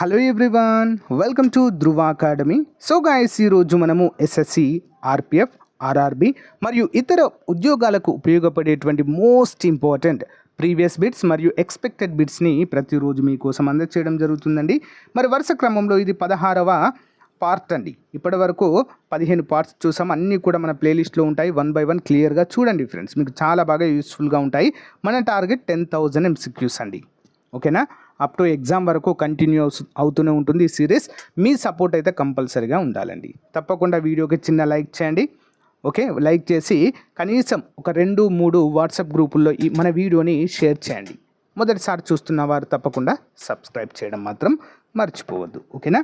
Hello everyone welcome to Dhruva academy. So guys ఈరోజు మనము SSC RPF RRB మరియు ఇతర ఉద్యోగాలకు ఉపయోగపడేటువంటి మోస్ట్ ఇంపార్టెంట్ ప్రీవియస్ బిట్స్ మరియు ఎక్స్పెక్టెడ్ బిట్స్ని ప్రతిరోజు మీకోసం అందచేయడం జరుగుతుందండి. మరి వరుస క్రమంలో ఇది పదహారవ పార్ట్ అండి. ఇప్పటి వరకు పదిహేను పార్ట్స్ చూసాం. అన్నీ కూడా మన ప్లేలిస్ట్లో ఉంటాయి. వన్ బై వన్ క్లియర్గా చూడండి ఫ్రెండ్స్ మీకు చాలా బాగా యూస్ఫుల్గా ఉంటాయి. మన టార్గెట్ టెన్ థౌజండ్ ఎంసిక్యూస్ అండి. ఓకేనా అప్ టు ఎగ్జామ్ వరకు కంటిన్యూ అవుతూనే ఉంటుంది. ఈ సిరీస్ మీ సపోర్ట్ అయితే కంపల్సరీగా ఉండాలండి. తప్పకుండా వీడియోకి చిన్న లైక్ చేయండి. ఓకే లైక్ చేసి కనీసం ఒక రెండు మూడు వాట్సాప్ గ్రూపుల్లో ఈ మన వీడియోని షేర్ చేయండి. మొదటిసారి చూస్తున్న వారు తప్పకుండా సబ్స్క్రైబ్ చేయడం మాత్రం మర్చిపోవద్దు. ఓకేనా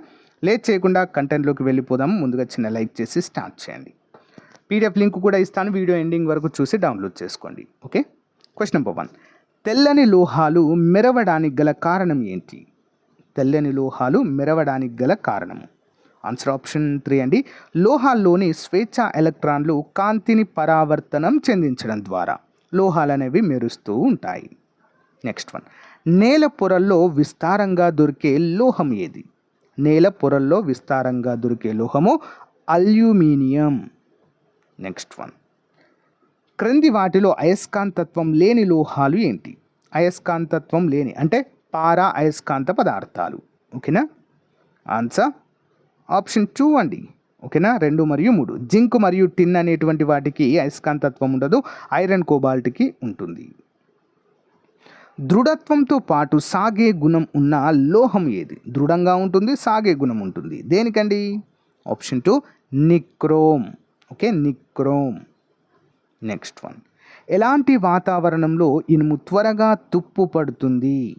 లేట్ చేయకుండా కంటెంట్లోకి వెళ్ళిపోదాం. ముందుగా చిన్న లైక్ చేసి స్టార్ట్ చేయండి. పీడిఎఫ్ లింక్ కూడా ఇస్తాను. వీడియో ఎండింగ్ వరకు చూసి డౌన్లోడ్ చేసుకోండి. ఓకే క్వశ్చన్ నెంబర్ వన్ తెల్లని లోహాలు మెరవడానికి గల కారణం ఏంటి? తెల్లని లోహాలు మెరవడానికి గల కారణము ఆన్సర్ ఆప్షన్ త్రీ అండి. లోహాల్లోని స్వేచ్ఛ ఎలక్ట్రాన్లు కాంతిని పరావర్తనం చెందించడం ద్వారా లోహాలు అనేవి మెరుస్తూ ఉంటాయి. నెక్స్ట్ వన్ నేల పొరల్లో విస్తారంగా దొరికే లోహం ఏది? నేల పొరల్లో విస్తారంగా దొరికే లోహము అల్యూమినియం. నెక్స్ట్ వన్ క్రింది వాటిలో అయస్కాంతత్వం లేని లోహాలు ఏంటి? అయస్కాంతత్వం లేని అంటే పారా అయస్కాంత పదార్థాలు. ఓకేనా? ఆన్సర్? ఆప్షన్ టూ అండి. ఓకేనా? రెండు మరియు మూడు. జింక్ మరియు టిన్ అనేటువంటి వాటికి అయస్కాంతత్వం ఉండదు ఐరన్ కోబాల్ట్కి ఉంటుంది. దృఢత్వంతో పాటు సాగే గుణం ఉన్న లోహం ఏది? దృఢంగా ఉంటుంది సాగే గుణం ఉంటుంది. దేనికండి? Option two nichrome. Okay? Nichrome. Next one ఎలాంటి వాతావరణంలో ఇనుము త్వరగా తుప్పు పడుతుంది?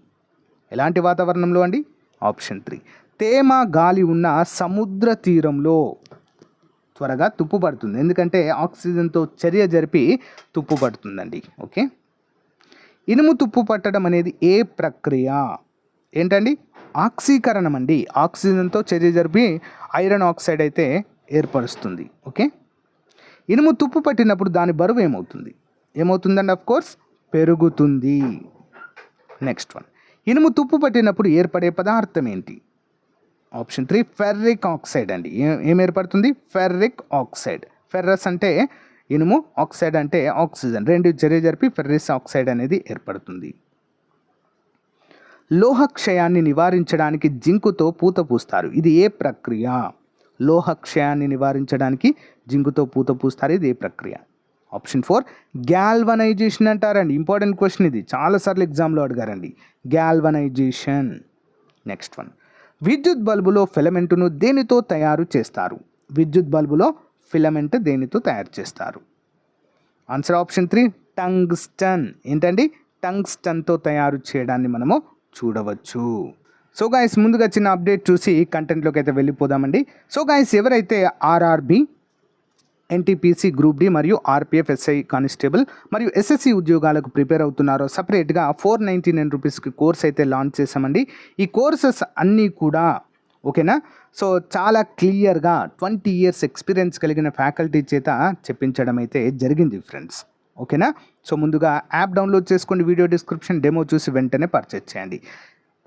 ఎలాంటి వాతావరణంలో అండి? ఆప్షన్ త్రీ తేమ గాలి ఉన్న సముద్ర తీరంలో త్వరగా తుప్పు పడుతుంది. ఎందుకంటే ఆక్సిజన్తో చర్య జరిపి తుప్పు పడుతుందండి. ఓకే? ఇనుము తుప్పు పట్టడం అనేది ఏ ప్రక్రియ? ఏంటండి? ఆక్సీకరణం అండి. ఆక్సిజన్తో చర్య జరిపి ఐరన్ ఆక్సైడ్ అయితే ఏర్పరుస్తుంది. ఓకే? ఇనుము తుప్పు పట్టినప్పుడు దాని బరువు ఏమవుతుంది? ఏమవుతుందండి? అఫ్ కోర్స్ పెరుగుతుంది. నెక్స్ట్ వన్ ఇనుము తుప్పు పట్టినప్పుడు ఏర్పడే పదార్థం ఏంటి? ఆప్షన్ త్రీ ఫెర్రిక్ ఆక్సైడ్ అండి. ఏ- ఏం ఏర్పడుతుంది? ఫెర్రిక్ ఆక్సైడ్ ఫెర్రస్ అంటే ఇనుము ఆక్సైడ్ అంటే ఆక్సిజన్ రెండు చర్య జరిపి ఫెర్రిస్ ఆక్సైడ్ అనేది ఏర్పడుతుంది. లోహక్షయాన్ని నివారించడానికి జింకుతో పూత పూస్తారు. ఇది ఏ ప్రక్రియ? లోహక్షయాన్ని నివారించడానికి జింకుతో పూత పూస్తారు ఇది ఏ ప్రక్రియ. ఆప్షన్ ఫోర్ గ్యాల్వనైజేషన్ అంటారండి. ఇంపార్టెంట్ క్వశ్చన్ ఇది. చాలాసార్లు ఎగ్జామ్లో అడిగారండి. గ్యాల్వనైజేషన్ నెక్స్ట్ వన్ విద్యుత్ బల్బులో ఫిలమెంటును దేనితో తయారు చేస్తారు? విద్యుత్ బల్బులో ఫిలమెంట్ దేనితో తయారు చేస్తారు? ఆన్సర్ ఆప్షన్ త్రీ టంగ్స్టన్ ఏంటండి? టంగ్స్టన్తో తయారు చేయడాన్ని మనము చూడవచ్చు. సో గాయస్ ముందుగా చిన్న అప్డేట్ చూసి కంటెంట్లోకి అయితే వెళ్ళిపోదామండి. సో గాయస్ ఎవరైతే ఆర్ఆర్బి ఎన్టీపీసీ గ్రూప్ డి మరియు ఆర్పిఎఫ్ ఎస్ఐ కానిస్టేబుల్ మరియు ఎస్ఎస్సి ఉద్యోగాలకు ప్రిపేర్ అవుతున్నారో సపరేట్గా ఫోర్ నైంటీ నైన్ రూపీస్కి కోర్స్ అయితే లాంచ్ చేసామండి ఈ కోర్సెస్ అన్నీ కూడా ఓకేనా? సో చాలా క్లియర్గా ట్వంటీ ఇయర్స్ ఎక్స్పీరియన్స్ కలిగిన ఫ్యాకల్టీ చేత చెప్పించడం అయితే జరిగింది ఫ్రెండ్స్. ఓకేనా? సో ముందుగా యాప్ డౌన్లోడ్ చేసుకోండి వీడియో డిస్క్రిప్షన్ డెమో చూసి వెంటనే పర్చేజ్ చేయండి.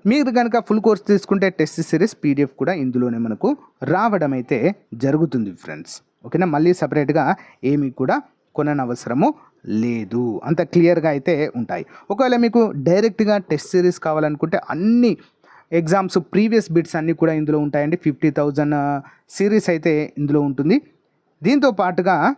మీరు కనుక ఫుల్ కోర్స్ తీసుకుంటే టెస్ట్ సిరీస్ పీడిఎఫ్ కూడా ఇందులోనే మనకు రావడం అయితే జరుగుతుంది ఫ్రెండ్స్. ఓకేనా? మళ్ళీ సపరేట్గా ఏమీ కూడా కొననవసరము లేదు. అంత క్లియర్గా అయితే ఉంటాయి. ఒకవేళ మీకు డైరెక్ట్గా టెస్ట్ సిరీస్ కావాలనుకుంటే అన్ని ఎగ్జామ్స్ ప్రీవియస్ బిట్స్ అన్నీ కూడా ఇందులో ఉంటాయండి. ఫిఫ్టీ థౌజండ్ సిరీస్ అయితే ఇందులో ఉంటుంది. దీంతో పాటుగా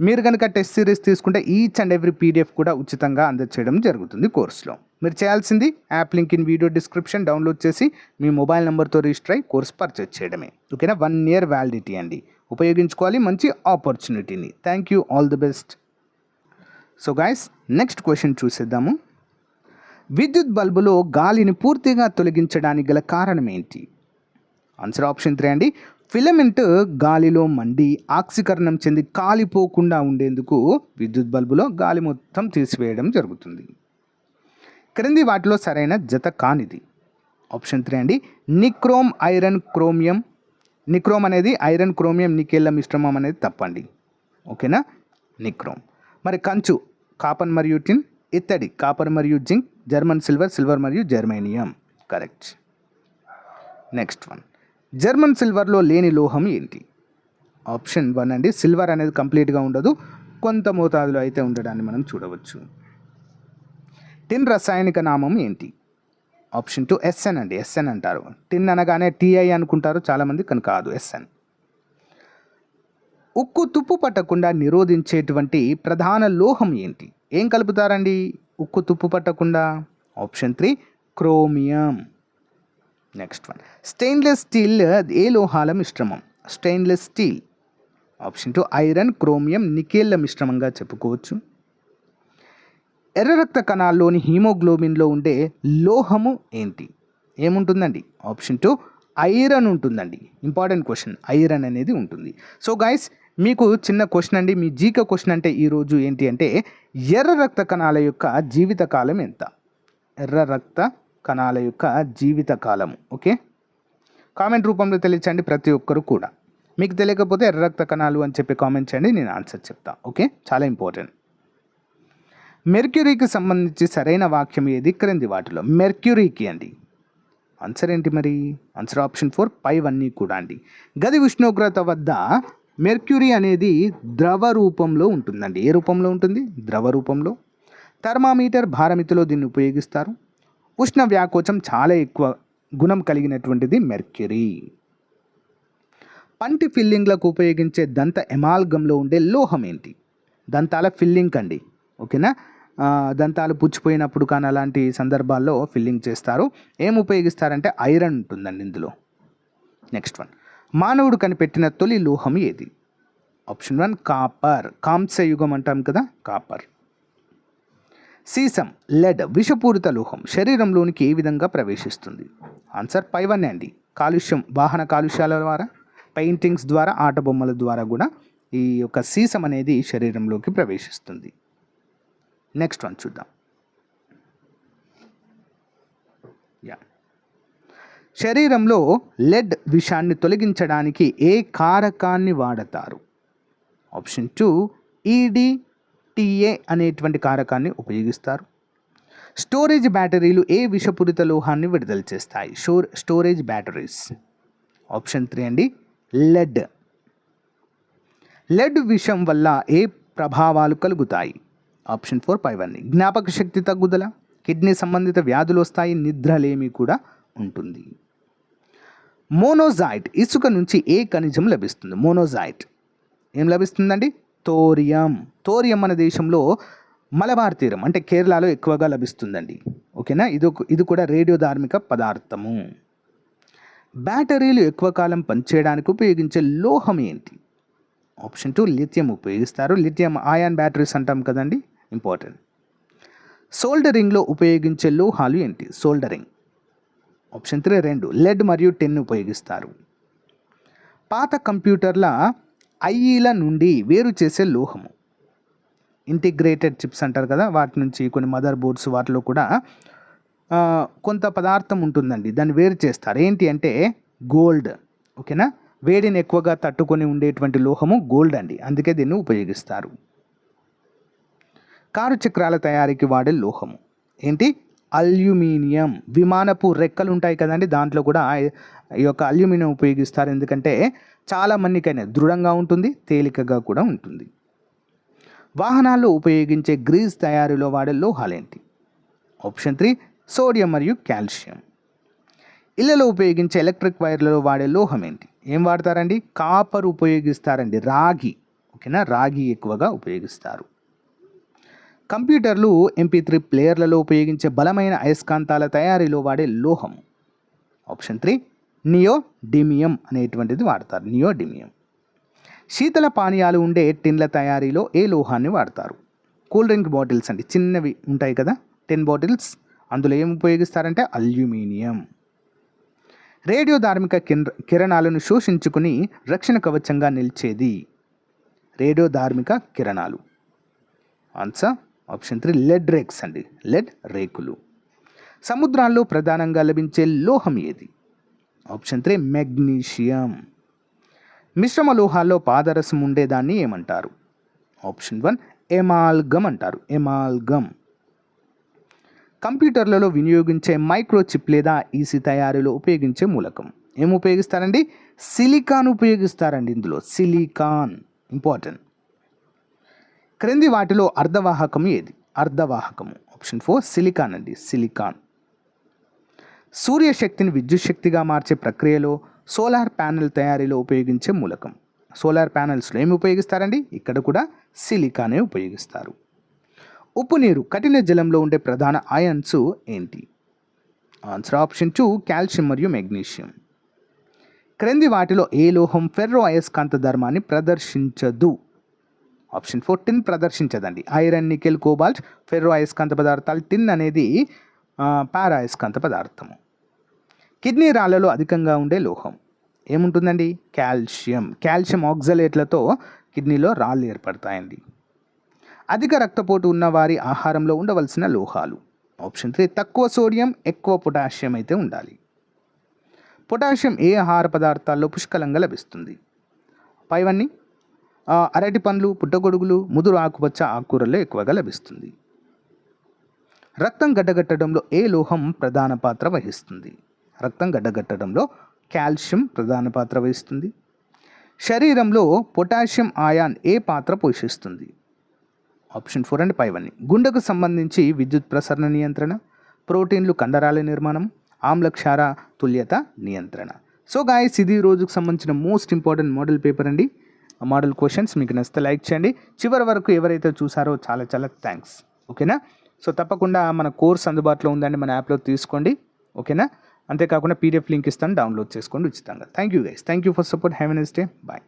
మీరు కనుక టెస్ట్ సిరీస్ తీసుకుంటే ఈచ్ అండ్ ఎవ్రీ పీడిఎఫ్ కూడా ఉచితంగా అందచేయడం జరుగుతుంది కోర్సులో. మీరు చేయాల్సింది app link in video description download చేసి మీ మొబైల్ నెంబర్తో రిజిస్టర్ అయ్యి కోర్స్ పర్చేజ్ చేయడమే. ఓకేనా? వన్ ఇయర్ వ్యాలిడిటీ అండి. ఉపయోగించుకోవాలి. మంచి ఆపర్చునిటీని. Thank you all the best so guys next question చూసేద్దాము. విద్యుత్ బల్బులో గాలిని పూర్తిగా తొలగించడానికి గల కారణం ఏంటి? ఆన్సర్ ఆప్షన్ త్రీ అండి. ఫిలమెంట్ గాలిలో మండి ఆక్సీకరణం చెంది కాలిపోకుండా ఉండేందుకు విద్యుత్ బల్బులో గాలి మొత్తం తీసివేయడం జరుగుతుంది. క్రింది వాటిలో సరైన జత కానిది. ఆప్షన్ త్రీ అండి. నిక్రోమ్ ఐరన్ క్రోమియం నిక్రోమ్ అనేది ఐరన్ క్రోమియం నికెల్ల మిశ్రమం అనేది తప్పండి. ఓకేనా? నిక్రోమ్. మరి కంచు కాపర్ మరియు టిన్ ఇత్తడి కాపర్ మరియు జింక్ జర్మన్ సిల్వర్ సిల్వర్ మరియు germanium. Correct. Next one. German సిల్వర్లో లేని లోహం ఏంటి? ఆప్షన్ వన్ అండి. సిల్వర్ అనేది కంప్లీట్గా ఉండదు. కొంత మోతాదులో అయితే ఉండడాన్ని మనం చూడవచ్చు. టిన్ రసాయనిక నామం ఏంటి? ఆప్షన్ టూ ఎస్ఎన్ అండి ఎస్ఎన్ అంటారు. టిన్ అనగానే టీఐ అనుకుంటారు చాలామంది కానీ కాదు ఎస్ఎన్. ఉక్కు తుప్పు పట్టకుండా నిరోధించేటువంటి ప్రధాన లోహం ఏంటి? ఏం కలుపుతారండి? ఉక్కు తుప్పు పట్టకుండా? Option three chromium. Next one. Stainless steel ఏ లోహాల మిశ్రమం? Stainless steel. Option two iron chromium నికేళ్ళ మిశ్రమంగా చెప్పుకోవచ్చు. ఎర్ర రక్త కణాల్లోని హీమోగ్లోబిన్లో ఉండే లోహము ఏంటి? ఏముంటుందండి? ఆప్షన్ టూ ఐరన్ ఉంటుందండి. ఇంపార్టెంట్ క్వశ్చన్ ఐరన్ అనేది ఉంటుంది. సో గైస్ మీకు చిన్న క్వశ్చన్ అండి. మీ జీక క్వశ్చన్ అంటే ఈరోజు ఏంటి అంటే ఎర్ర రక్త కణాల యొక్క జీవితకాలం ఎంత? ఎర్ర రక్త కణాల యొక్క జీవితకాలం ఓకే? కామెంట్ రూపంలో తెలియచండి ప్రతి ఒక్కరు కూడా. మీకు తెలియకపోతే ఎర్ర రక్త కణాలు అని చెప్పి కామెంట్ చేయండి నేను ఆన్సర్ చెప్తా ఓకే? చాలా ఇంపార్టెంట్. మెర్క్యూరీకి సంబంధించి సరైన వాక్యం ఏది? క్రింది వాటిలో. మెర్క్యూరీకి అండి. ఆన్సర్ ఏంటి మరి? ఆన్సర్ ఆప్షన్ ఫోర్ పైవన్నీ కూడా అండి. గది ఉష్ణోగ్రత వద్ద మెర్క్యూరీ అనేది ద్రవ రూపంలో ఉంటుందండి. ఏ రూపంలో ఉంటుంది? ద్రవ రూపంలో. థర్మామీటర్ భారమితిలో దీన్ని ఉపయోగిస్తారు. ఉష్ణ వ్యాకోచం చాలా ఎక్కువ గుణం కలిగినటువంటిది మెర్క్యూరీ. పంటి ఫిల్లింగ్లకు ఉపయోగించే దంత ఎమాల్గంలో ఉండే లోహం ఏంటి? దంతాల ఫిల్లింగ్ అండి ఓకేనా? దంతాలు పుచ్చిపోయినప్పుడు కానీ అలాంటి సందర్భాల్లో ఫిల్లింగ్ చేస్తారు. ఏం ఉపయోగిస్తారంటే ఐరన్ ఉంటుందండి ఇందులో. నెక్స్ట్ వన్ మానవుడు కనిపెట్టిన తొలి లోహం ఏది? Option one copper. కాంస్య యుగం అంటాం కదా కాపర్. సీసం లెడ్ విషపూరిత లోహం శరీరంలోనికి ఏ విధంగా ప్రవేశిస్తుంది? ఆన్సర్ పైవన్నే అండి. కాలుష్యం వాహన కాలుష్యాల ద్వారా పెయింటింగ్స్ ద్వారా ఆట బొమ్మల ద్వారా కూడా ఈ యొక్క సీసం అనేది శరీరంలోకి ప్రవేశిస్తుంది. నెక్స్ట్ వన్ చూద్దాం. యా శరీరంలో లెడ్ విషాన్ని తొలగించడానికి ఏ కారకాన్ని వాడతారు? ఆప్షన్ టూ ఈడిటిఏ అనేటువంటి కారకాన్ని ఉపయోగిస్తారు. స్టోరేజ్ బ్యాటరీలు ఏ విషపూరిత లోహాన్ని విడుదల చేస్తాయి? షోర్ స్టోరేజ్ బ్యాటరీస్ ఆప్షన్ త్రీ అండి లెడ్ లెడ్ విషం వల్ల ఏ ప్రభావాలు కలుగుతాయి? ఆప్షన్ ఫోర్ పైవన్నీ. జ్ఞాపక శక్తి తగ్గుదల కిడ్నీ సంబంధిత వ్యాధులు వస్తాయి నిద్రలేమి కూడా ఉంటుంది. మోనోజైట్ ఇసుక నుంచి ఏ ఖనిజం లభిస్తుంది? మోనోజైట్ ఏం లభిస్తుందండి? తోరియం. తోరియం మన దేశంలో మలబార్ తీరం అంటే కేరళలో ఎక్కువగా లభిస్తుందండి. ఓకేనా? ఇది ఒక- ఇది కూడా రేడియో ధార్మిక పదార్థము. బ్యాటరీలు ఎక్కువ కాలం పనిచేయడానికి ఉపయోగించే లోహం ఏంటి? ఆప్షన్ టూ లిథియం ఉపయోగిస్తారు. లిథియం ఆయాన్ బ్యాటరీస్ అంటాం కదండి. ఇంపార్టెంట్. సోల్డరింగ్లో ఉపయోగించే లోహాలు ఏంటి? సోల్డరింగ్. ఆప్షన్ త్రీ రెండు. లెడ్ మరియు టెన్ ఉపయోగిస్తారు. పాత కంప్యూటర్ల ఐఈల నుండి వేరు చేసే లోహము. ఇంటిగ్రేటెడ్ చిప్స్ అంటారు కదా వాటి నుంచి కొన్ని మదర్ బోర్డ్స్ వాటిలో కూడా కొంత పదార్థం ఉంటుందండి. దాన్ని వేరు చేస్తారు. ఏంటి అంటే గోల్డ్ ఓకేనా? వేడిని ఎక్కువగా తట్టుకొని ఉండేటువంటి లోహము గోల్డ్ అండి. అందుకే దీన్ని ఉపయోగిస్తారు. కారు చక్రాల తయారీకి వాడే లోహము. ఏంటి? అల్యూమినియం. విమానపు రెక్కలు ఉంటాయి కదండి దాంట్లో కూడా ఈ యొక్క అల్యూమినియం ఉపయోగిస్తారు. ఎందుకంటే చాలా మందికైనా దృఢంగా ఉంటుంది తేలికగా కూడా ఉంటుంది. వాహనాల్లో ఉపయోగించే గ్రీజ్ తయారీలో వాడే లోహాలేంటి? ఆప్షన్ త్రీ సోడియం మరియు కాల్షియం. ఇళ్ళలో ఉపయోగించే ఎలక్ట్రిక్ వైర్లలో వాడే లోహం ఏంటి ఏం వాడతారండి? కాపర్ ఉపయోగిస్తారండి రాగి. ఓకేనా? రాగి ఎక్కువగా ఉపయోగిస్తారు. కంప్యూటర్లు ఎంపీ త్రీ ప్లేయర్లలో ఉపయోగించే బలమైన అయస్కాంతాల తయారీలో వాడే లోహం. ఆప్షన్ త్రీ నియోడిమియం అనేటువంటిది వాడతారు. నియోడిమియం శీతల పానీయాలు ఉండే టిన్ల తయారీలో ఏ లోహాన్ని వాడతారు? కూల్ డ్రింక్ బాటిల్స్ అండి. చిన్నవి ఉంటాయి కదా? టెన్ బాటిల్స్ అందులో ఏం ఉపయోగిస్తారంటే అల్యూమినియం. రేడియో ధార్మిక కిర- కిరణాలను శోషించుకుని రక్షణ కవచంగా నిలిచేది. రేడియో ధార్మిక కిరణాలు. ఆన్సర్ ఆప్షన్ త్రీ లెడ్ రేక్స్ అండి. లెడ్ రేకులు. సముద్రాల్లో ప్రధానంగా లభించే లోహం ఏది? Option three magnesium. మిశ్రమ లోహాల్లో పాదరసం ఉండేదాన్ని ఏమంటారు? ఆప్షన్ వన్ ఎమాల్గమ్ అంటారు. ఎమాల్గమ్. కంప్యూటర్లలో వినియోగించే మైక్రోచిప్ లేదా ఈసీ తయారీలో ఉపయోగించే మూలకం. ఏం ఉపయోగిస్తారండి? సిలికాన్ ఉపయోగిస్తారండి ఇందులో. సిలికాన్. ఇంపార్టెంట్. క్రింది వాటిలో అర్ధవాహకం ఏది? అర్ధవాహకము. ఆప్షన్ ఫోర్ సిలికాన్ అండి. సిలికాన్ సూర్యశక్తిని విద్యుత్ శక్తిగా మార్చే ప్రక్రియలో సోలార్ ప్యానెల్ తయారీలో ఉపయోగించే మూలకం. సోలార్ ప్యానెల్స్లో ఏమి ఉపయోగిస్తారండి? ఇక్కడ కూడా సిలికానే ఉపయోగిస్తారు. ఉప్పు నీరు కఠిన జలంలో ఉండే ప్రధాన అయాన్స్ ఏంటి? ఆన్సర్ ఆప్షన్ టూ కాల్షియం మరియు మెగ్నీషియం క్రింది వాటిలో ఏ లోహం ఫెర్రో అయస్కాంత ధర్మాన్ని ప్రదర్శించదు? ఆప్షన్ ఫోర్ టిన్ ప్రదర్శించదండి. ఐరన్ నికెల్ కోబాల్ట్ ఫెర్రో అయస్కాంత పదార్థాలు టిన్ అనేది పారా అయస్కాంత పదార్థము. కిడ్నీ రాళ్ళలో అధికంగా ఉండే లోహం. ఏముంటుందండి? కాల్షియం. కాల్షియం ఆక్సలేట్లతో కిడ్నీలో రాళ్ళు ఏర్పడతాయండి. అధిక రక్తపోటు ఉన్న వారి ఆహారంలో ఉండవలసిన లోహాలు. ఆప్షన్ త్రీ తక్కువ సోడియం ఎక్కువ పొటాషియం అయితే ఉండాలి. పొటాషియం ఏ ఆహార పదార్థాల్లో పుష్కలంగా లభిస్తుంది? పైవన్నీ అరటి పండ్లు పుట్టగొడుగులు ముదురు ఆకుపచ్చ ఆకుకూరల్లో ఎక్కువగా లభిస్తుంది. రక్తం గడ్డగట్టడంలో ఏ లోహం ప్రధాన పాత్ర వహిస్తుంది? రక్తం గడ్డగట్టడంలో కాల్షియం ప్రధాన పాత్ర వహిస్తుంది. శరీరంలో పొటాషియం ఆయాన్ ఏ పాత్ర పోషిస్తుంది? ఆప్షన్ ఫోర్ అండ్ ఫైవ్ అన్ని. గుండెకు సంబంధించి విద్యుత్ ప్రసరణ నియంత్రణ ప్రోటీన్లు కండరాల నిర్మాణం ఆమ్లక్షార తుల్యత నియంత్రణ. సో గాయస్ ఇది రోజుకు సంబంధించిన మోస్ట్ ఇంపార్టెంట్ మోడల్ పేపర్ అండి. మోడల్ క్వశ్చన్స్ మీకు నచ్చితే లైక్ చేయండి. చివరి వరకు ఎవరైతే చూసారో చాలా చాలా థ్యాంక్స్ ఓకేనా? సో తప్పకుండా మన కోర్స్ అందుబాటులో ఉందండి. మన యాప్లో తీసుకోండి. ఓకేనా? అంతేకాకుండా పీడిఎఫ్ లింక్ ఇస్తాను. డౌన్లోడ్ చేసుకోండి. ఉచితంగా. Thank you guys thank you for support have a day bye